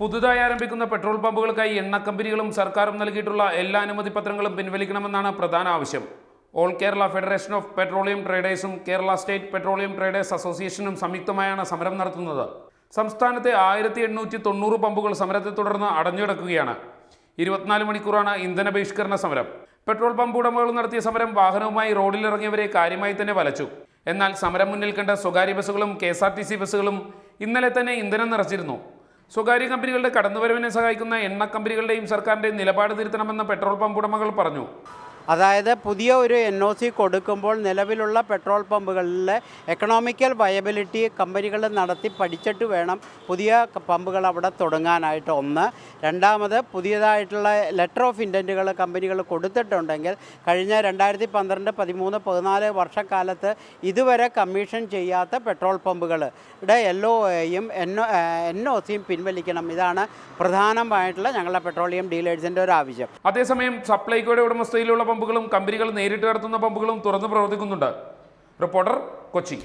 പുതുതായി ആരംഭിക്കുന്ന പെട്രോൾ പമ്പുകൾക്കായി എണ്ണ കമ്പനികളും സർക്കാരും നൽകിയിട്ടുള്ള എല്ലാ അനുമതി പത്രങ്ങളും പിൻവലിക്കണമെന്നാണ് പ്രധാന ആവശ്യം. All Kerala federation of petroleum ട്രേഡേഴ്സും Kerala state petroleum traders അസോസിയേഷനും സംയുക്തമായാണ് സമരം നടത്തുന്നത്. സംസ്ഥാനത്തെ ആയിരത്തി എണ്ണൂറ്റി തൊണ്ണൂറ് പമ്പുകൾ സമരത്തെ തുടർന്ന് അടഞ്ഞുകിടക്കുകയാണ്. ഇരുപത്തിനാല് മണിക്കൂറാണ് ഇന്ധന ബഹിഷ്കരണ സമരം. പെട്രോൾ പമ്പ് ഉടമകൾ നടത്തിയ സമരം വാഹനവുമായി റോഡിലിറങ്ങിയവരെ കാര്യമായി തന്നെ വലച്ചു. എന്നാൽ സമരം മുന്നിൽ കണ്ട സ്വകാര്യ ബസ്സുകളും കെ ബസ്സുകളും ഇന്നലെ തന്നെ ഇന്ധനം നിറച്ചിരുന്നു. സ്വകാര്യ കമ്പനികളുടെ കടന്നുവരവിനെ സഹായിക്കുന്ന എണ്ണ കമ്പനികളുടെയും സർക്കാരിന്റെയും നിലപാട് തിരുത്തണമെന്ന് പെട്രോൾ പമ്പ് ഉടമകൾ പറഞ്ഞു. അതായത് പുതിയ ഒരു എൻ ഒ സി കൊടുക്കുമ്പോൾ നിലവിലുള്ള പെട്രോൾ പമ്പുകളിലെ എക്കണോമിക്കൽ വയബിലിറ്റി കമ്പനികൾ നടത്തി പഠിച്ചിട്ട് വേണം പുതിയ പമ്പുകൾ അവിടെ തുടങ്ങാനായിട്ട്. ഒന്ന്. രണ്ടാമത് പുതിയതായിട്ടുള്ള ലെറ്റർ ഓഫ് ഇന്റന്റുകൾ കമ്പനികൾ കൊടുത്തിട്ടുണ്ടെങ്കിൽ കഴിഞ്ഞ രണ്ടായിരത്തി പന്ത്രണ്ട് പതിമൂന്ന് പതിനാല് വർഷക്കാലത്ത് ഇതുവരെ കമ്മീഷൻ ചെയ്യാത്ത പെട്രോൾ പമ്പുകളുടെ എൽ ഒ എയും എൻ എൻ ഒ സിയും പിൻവലിക്കണം. ഇതാണ് പ്രധാനമായിട്ടുള്ള ഞങ്ങളുടെ പെട്രോളിയം ഡീലേഴ്സിന്റെ ഒരു ആവശ്യം. അതേസമയം സപ്ലൈകോയുടെ ഉടമസ്ഥയിലുള്ള പമ്പുകളും കമ്പനികൾ നേരിട്ട് നടത്തുന്ന പമ്പുകളും തുറന്നു പ്രവർത്തിക്കുന്നുണ്ട്. റിപ്പോർട്ടർ കൊച്ചി.